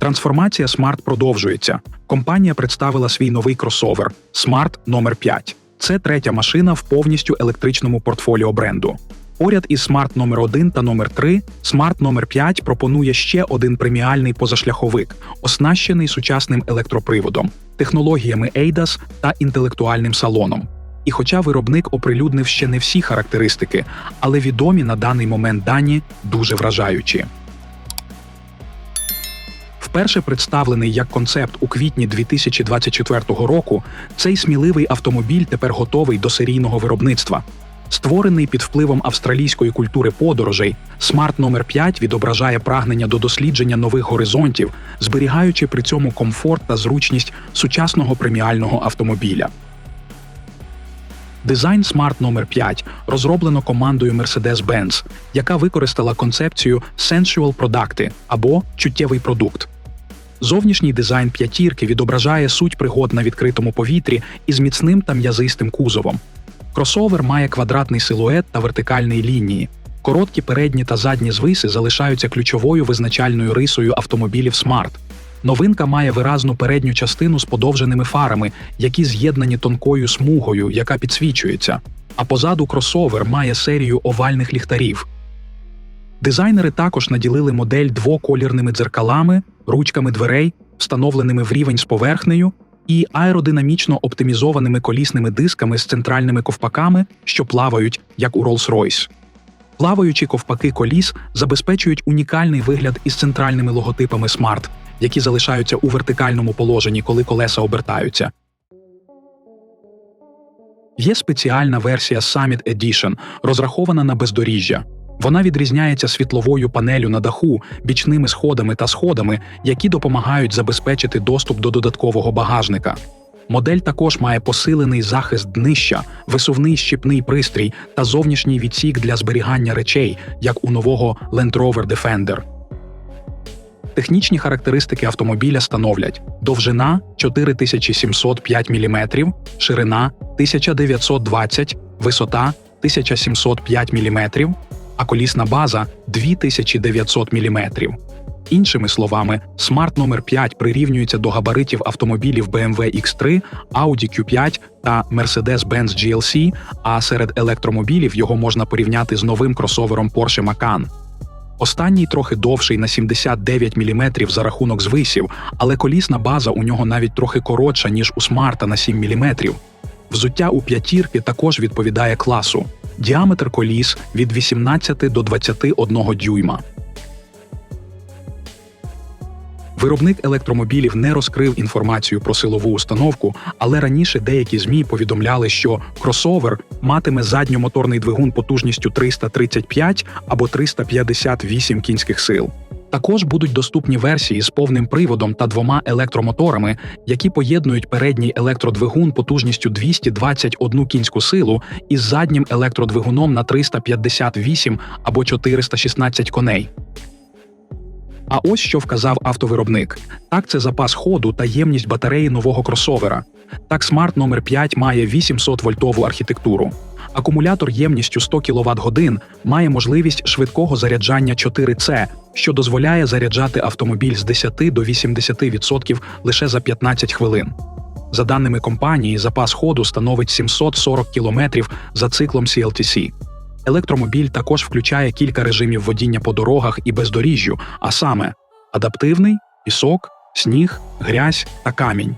Трансформація Smart продовжується. Компанія представила свій новий кросовер Smart номер 5 Це третя машина в повністю електричному портфоліо бренду. Поряд із Smart номер 1 та номер 3 Smart номер 5 пропонує ще один преміальний позашляховик, оснащений сучасним електроприводом, технологіями ADAS та інтелектуальним салоном. І хоча виробник оприлюднив ще не всі характеристики, але відомі на даний момент дані дуже вражаючі. Вперше представлений як концепт у квітні 2024 року, цей сміливий автомобіль тепер готовий до серійного виробництва. Створений під впливом австралійської культури подорожей, Smart номер 5 відображає прагнення до дослідження нових горизонтів, зберігаючи при цьому комфорт та зручність сучасного преміального автомобіля. Дизайн Smart номер 5 розроблено командою Mercedes-Benz, яка використала концепцію Sensual Producti або чуттєвий продукт. Зовнішній дизайн п'ятірки відображає суть пригод на відкритому повітрі із міцним та м'язистим кузовом. Кросовер має квадратний силует та вертикальні лінії. Короткі передні та задні звиси залишаються ключовою визначальною рисою автомобілів Smart. Новинка має виразну передню частину з подовженими фарами, які з'єднані тонкою смугою, яка підсвічується. А позаду кросовер має серію овальних ліхтарів. Дизайнери також наділили модель двоколірними дзеркалами, ручками дверей, встановленими в рівень з поверхнею, і аеродинамічно оптимізованими колісними дисками з центральними ковпаками, що плавають, як у Rolls-Royce. Плаваючі ковпаки коліс забезпечують унікальний вигляд із центральними логотипами Smart, які залишаються у вертикальному положенні, коли колеса обертаються. Є спеціальна версія Summit Edition, розрахована на бездоріжжя. Вона відрізняється світловою панелю на даху, бічними сходами та сходами, які допомагають забезпечити доступ до додаткового багажника. Модель також має посилений захист днища, висувний щіпний пристрій та зовнішній відсік для зберігання речей, як у нового Land Rover Defender. Технічні характеристики автомобіля становлять довжина 4705 мм, ширина 1920 висота 1705 мм, а колісна база 2900 мм. Іншими словами, Smart номер 5 прирівнюється до габаритів автомобілів BMW X3, Audi Q5 та Mercedes-Benz GLC, а серед електромобілів його можна порівняти з новим кросовером Porsche Macan. Останній трохи довший на 79 мм за рахунок звисів, але колісна база у нього навіть трохи коротша, ніж у смарта на 7 мм. Взуття у п'ятірки також відповідає класу. Діаметр коліс від 18 до 21 дюйма. Виробник електромобілів не розкрив інформацію про силову установку, але раніше деякі ЗМІ повідомляли, що кросовер матиме задньомоторний двигун потужністю 335 або 358 кінських сил. Також будуть доступні версії з повним приводом та двома електромоторами, які поєднують передній електродвигун потужністю 221 кінську силу із заднім електродвигуном на 358 або 416 коней. А ось що вказав автовиробник: так, це запас ходу та ємність батареї нового кросовера. Так, Smart номер 5 має 800 вольтову архітектуру. Акумулятор ємністю 100 кВт годин має можливість швидкого заряджання 4C, що дозволяє заряджати автомобіль з 10 до 80% лише за 15 хвилин. За даними компанії, запас ходу становить 740 км за циклом CLTC. Електромобіль також включає кілька режимів водіння по дорогах і бездоріжжю, а саме адаптивний, пісок, сніг, грязь та камінь.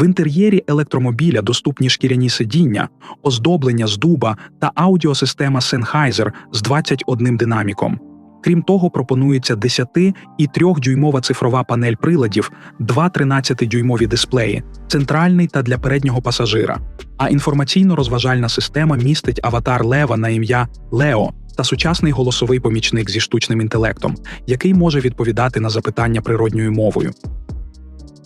В інтер'єрі електромобіля доступні шкіряні сидіння, оздоблення з дуба та аудіосистема Sennheiser з 21 динаміком. Крім того, пропонується 10 і 3-дюймова цифрова панель приладів, два 13-дюймові дисплеї, центральний та для переднього пасажира. А інформаційно-розважальна система містить аватар Лева на ім'я Лео та сучасний голосовий помічник зі штучним інтелектом, який може відповідати на запитання природньою мовою.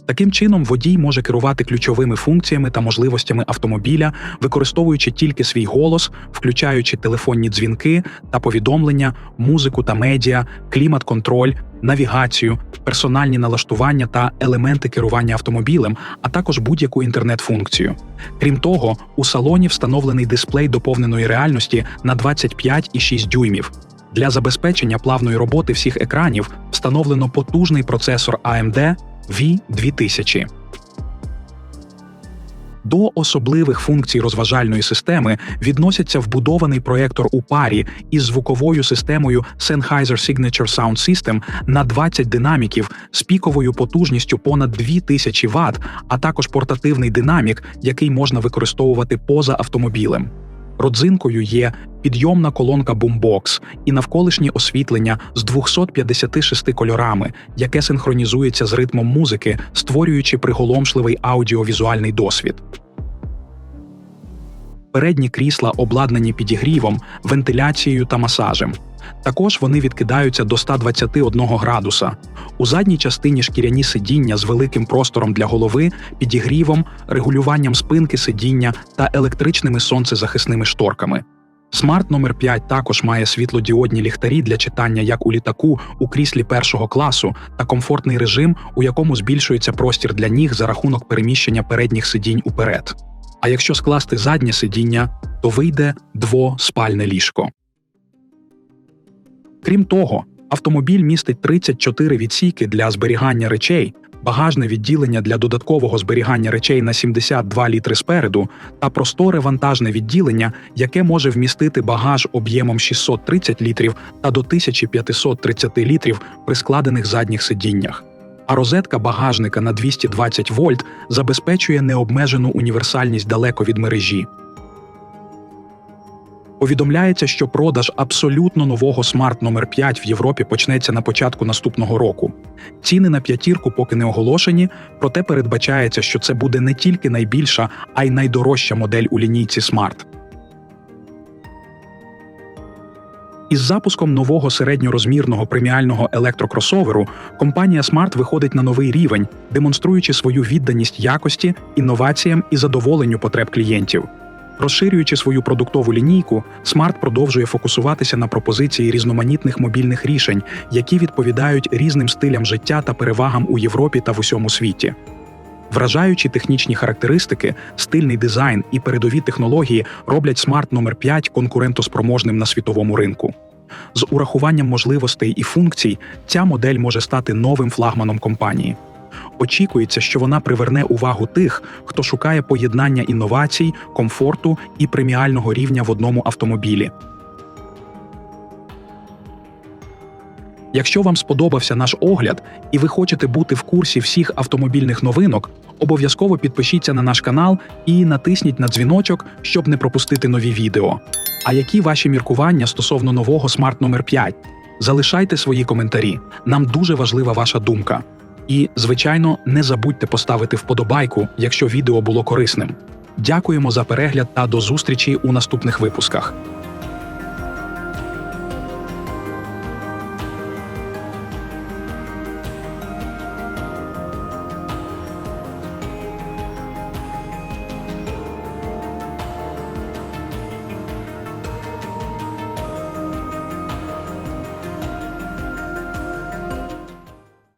Таким чином, водій може керувати ключовими функціями та можливостями автомобіля, використовуючи тільки свій голос, включаючи телефонні дзвінки та повідомлення, музику та медіа, клімат-контроль, навігацію, персональні налаштування та елементи керування автомобілем, а також будь-яку інтернет-функцію. Крім того, у салоні встановлений дисплей доповненої реальності на 25,6 дюймів. Для забезпечення плавної роботи всіх екранів встановлено потужний процесор AMD V2000. До особливих функцій розважальної системи відносяться вбудований проєктор у парі із звуковою системою Sennheiser Signature Sound System на 20 динаміків з піковою потужністю понад 2000 Вт, а також портативний динамік, який можна використовувати поза автомобілем. Родзинкою є підйомна колонка Boombox і навколишнє освітлення з 256 кольорами, яке синхронізується з ритмом музики, створюючи приголомшливий аудіовізуальний досвід. Передні крісла обладнані підігрівом, вентиляцією та масажем. Також вони відкидаються до 121 градуса. У задній частині шкіряні сидіння з великим простором для голови, підігрівом, регулюванням спинки сидіння та електричними сонцезахисними шторками. Смарт номер 5 також має світлодіодні ліхтарі для читання як у літаку у кріслі першого класу та комфортний режим, у якому збільшується простір для ніг за рахунок переміщення передніх сидінь уперед. А якщо скласти заднє сидіння, то вийде двоспальне ліжко. Крім того, автомобіль містить 34 відсіки для зберігання речей, багажне відділення для додаткового зберігання речей на 72 літри спереду та просторе вантажне відділення, яке може вмістити багаж об'ємом 630 літрів та до 1530 літрів при складених задніх сидіннях. А розетка багажника на 220 вольт забезпечує необмежену універсальність далеко від мережі. Повідомляється, що продаж абсолютно нового смарт номер 5 в Європі почнеться на початку наступного року. Ціни на п'ятірку поки не оголошені, проте передбачається, що це буде не тільки найбільша, а й найдорожча модель у лінійці Smart. Із запуском нового середньорозмірного преміального електрокросоверу компанія Smart виходить на новий рівень, демонструючи свою відданість якості, інноваціям і задоволенню потреб клієнтів. Розширюючи свою продуктову лінійку, Smart продовжує фокусуватися на пропозиції різноманітних мобільних рішень, які відповідають різним стилям життя та перевагам у Європі та в усьому світі. Вражаючі технічні характеристики, стильний дизайн і передові технології роблять Smart номер 5 конкурентоспроможним на світовому ринку. З урахуванням можливостей і функцій ця модель може стати новим флагманом компанії. Очікується, що вона приверне увагу тих, хто шукає поєднання інновацій, комфорту і преміального рівня в одному автомобілі. Якщо вам сподобався наш огляд і ви хочете бути в курсі всіх автомобільних новинок, обов'язково підпишіться на наш канал і натисніть на дзвіночок, щоб не пропустити нові відео. А які ваші міркування стосовно нового смарт номер 5 Залишайте свої коментарі. Нам дуже важлива ваша думка. І, звичайно, не забудьте поставити вподобайку, якщо відео було корисним. Дякуємо за перегляд та до зустрічі у наступних випусках.